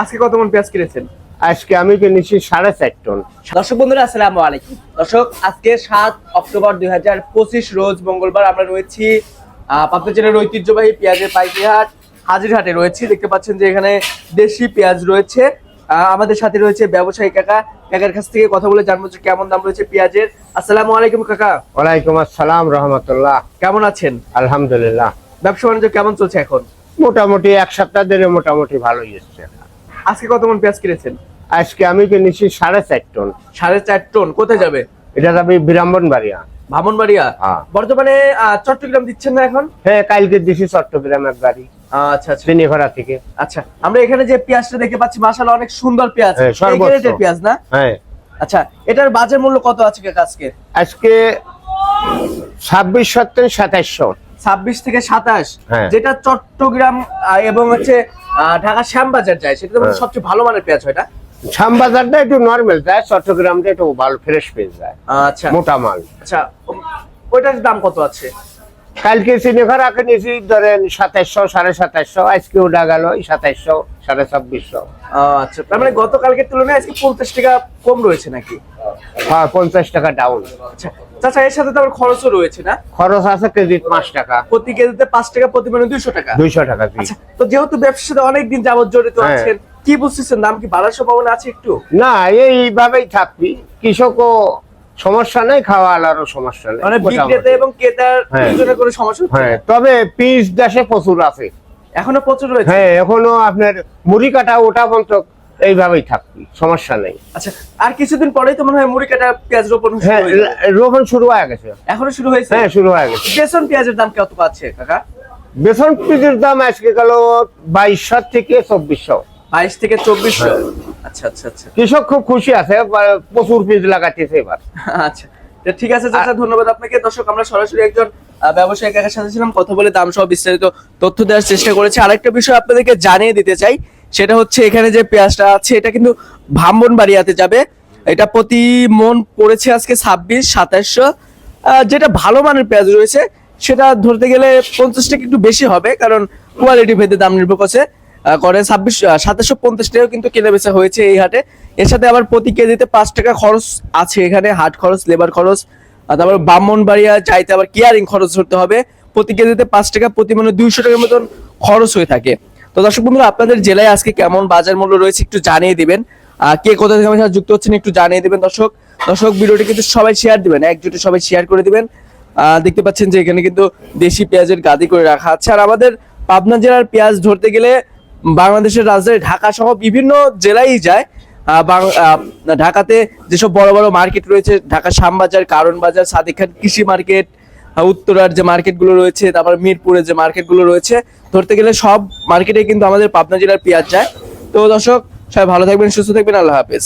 আজকে কত মন পেঁয়াজ কিনেছেন? আজকে আমি কিনেছি সাড়ে চার টন। দর্শক বন্ধুরা আসসালামু আলাইকুম। দর্শক আজকে সাত অক্টোবর দুই হাজার পঁচিশ রোজ মঙ্গলবার আমরা রয়েছি পাবনা জেলার ঐতিহ্যবাহী পেঁয়াজের পাইকিহাট হাজিরহাটে রয়েছি। দেখতে পাচ্ছেন যে এখানে দেশি পেঁয়াজ রয়েছে। আহ, আমাদের সাথে রয়েছে ব্যবসায়ী কাকা। কাকার কাছ থেকে কথা বলে জানব যে কেমন দাম রয়েছে পেঁয়াজের। আসসালামু আলাইকুম কাকা। ওয়ালাইকুম আসসালাম রহমতুল্লাহ। কেমন আছেন? আলহামদুলিল্লাহ। ব্যবসা বাণিজ্য কেমন চলছে এখন? মোটামুটি এক সপ্তাহ ধরে মোটামুটি ভালোই এসছে আজকে কত মন পেঁয়াজ কিনেছেন? আজকে আমি কিনেছি সাড়ে চার টন। সাড়ে চার টন কোথায় যাবে? এটা যাবে বিরাম্বন বাড়িয়া হ্যাঁ। বর্তমানে চট্টগ্রাম দিচ্ছেন না এখন? হ্যাঁ কালকে দিছি চট্টগ্রাম এক গাড়ি আচ্ছা আচ্ছা। থেকে। আচ্ছা আমরা এখানে যে পেঁয়াজটা দেখতে পাচ্ছি অনেক সুন্দর পেঁয়াজ। হ্যাঁ, পেঁয়াজ না? হ্যাঁ। আচ্ছা এটার বাজার মূল্য কত আছে আজকে? আজকে ছাব্বিশ সত্তর সাতাইশশো ছাব্বিশ থেকে সাতাশ হ্যাঁ। যেটা চট্টগ্রাম এবং হচ্ছে ঢাকা শ্যামবাজার যায় সেটা তো হ্যাঁ। সবচেয়ে ভালো মানের পেঁয়াজ হয় শ্যামবাজারটা একটু নর্মাল যায় চট্টগ্রামটা একটু ভালো ফ্রেশ পেয়ে যায়। আচ্ছা। মোটা মাল। আচ্ছা ওইটার দাম কত আছে? কালকে চিনিঘরা কিনেছি ধরেন সাতাইশশো সাড়ে সাতাইশশো আজকে ওটা গেল সাতাইশশো সাড়ে ছাব্বিশশো। আচ্ছা তার মানে গতকালকের তুলনায় আজকে পঞ্চাশ টাকা কম রয়েছে নাকি? হ্যাঁ পঞ্চাশ টাকা ডাউন আচ্ছা চাচা এর সাথে তো আবার খরচও রয়েছে না? খরচ আছে কেজি পাঁচ টাকা। প্রতি কেজিতে পাঁচ টাকা প্রতি মানে দুইশো টাকা? দুইশো টাকা আচ্ছা তো যেহেতু ব্যবসার সাথে অনেকদিন যাবত জড়িত হ্যাঁ। আছেন কি বুঝতেছেন? দাম কি বাড়ার সম্ভাবনা আছে একটু? না এইভাবেই থাকবি। কৃষকও সমস্যা নেই খাওয়া আলারও সমস্যা নেই মানে বিক্রেতা এবং ক্রেতার হ্যাঁ। কোনো সমস্যা হ্যাঁ তবে পিস দেশে প্রচুর আছে। এখনও প্রচুর রয়েছে? হ্যাঁ এখনও আপনার মুড়ি কাটা ওটা পর্যন্ত এইভাবেই থাকবি সমস্যা নেই। আচ্ছা আর কিছুদিন পরেই তো মনে হয় মুড়ি কাটা পেঁয়াজ রোপণ হ্যাঁ রোপণ শুরু হয়ে গেছে। এখনও শুরু হয়েছে? হ্যাঁ শুরু হয়ে গেছে। বেসন পেঁয়াজের দাম কত আছে কাকা? বেসন পিসের দাম আজকে গেল বাইশশো থেকে চব্বিশশো। বাইশ থেকে চব্বিশশো। আচ্ছা আচ্ছা আচ্ছা। কৃষক খুব খুশি আছে প্রচুর পিস লাগাতেছে এবার। আচ্ছা তো ঠিক আছে চাচা ধন্যবাদ আপনাকে। দর্শক আমরা সরাসরি একজন ব্যবসায়ী কাকার সাথে ছিলাম কথা বলে দাম সহ বিস্তারিত তথ্য দেওয়ার চেষ্টা করেছি। আরেকটা বিষয় আপনাদেরকে জানিয়ে দিতে চাই সেটা হচ্ছে এখানে যে পেঁয়াজটা আছে, এটা কিন্তু ভাম্বন বাড়িয়াতে যাবে। এটা প্রতি মন পড়েছে আজকে ছাব্বিশ, সাতাশশো। যেটা ভালো মানের পেঁয়াজ রয়েছে, সেটা ধরতে গেলে পঞ্চাশ টাকা একটু বেশি হবে, কারণ কোয়ালিটি ভেদে দাম নির্ভর করছে। করে ছাব্বিশ সাতাশশো পঞ্চাশ টাকাও কিন্তু কেনা বেচা হয়েছে এই হাটে। এর সাথে আবার প্রতি কেজিতে পাঁচ টাকা খরচ আছে এখানে, হাট খরচ, লেবার খরচ তারপর ব্রাহ্মণবাড়িয়া যাইতে আবার কেয়ারিং খরচ ধরতে হবে। প্রতি কেজিতে পাঁচ টাকা প্রতি মানে দুইশো টাকার মতন খরচ হয়ে থাকে। তো দর্শক বন্ধুরা, আপনাদের জেলায় আজকে কেমন বাজার মূল্য রয়েছে একটু জানিয়ে দিবেন। কে কোথা থেকে আমার যুক্ত হচ্ছেন একটু জানিয়ে দিবেন দর্শক। দর্শক, ভিডিওটি কিন্তু সবাই শেয়ার দিবেন, একজোটে সবাই শেয়ার করে দিবেন। দেখতে পাচ্ছেন যে এখানে কিন্তু দেশি পেঁয়াজের গাদি করে রাখা আছে। আর আমাদের পাবনা জেলার পেঁয়াজ ধরতে গেলে বাংলাদেশের রাজধানী ঢাকা সহ বিভিন্ন জেলায় যায়। ঢাকাতে যেসব বড় বড় মার্কেট রয়েছে ঢাকা শ্যামবাজার, কারণ বাজার, সাদিক খান কৃষি মার্কেট উত্তরার যে মার্কেটগুলো রয়েছে, তারপর মিরপুরের যে মার্কেটগুলো রয়েছে, ধরতে গেলে সব মার্কেটে কিন্তু আমাদের পাবনা জেলার পেঁয়াজ যায়। তো দর্শক, সবাই ভালো থাকবেন, সুস্থ থাকবেন, আল্লাহ হাফেজ।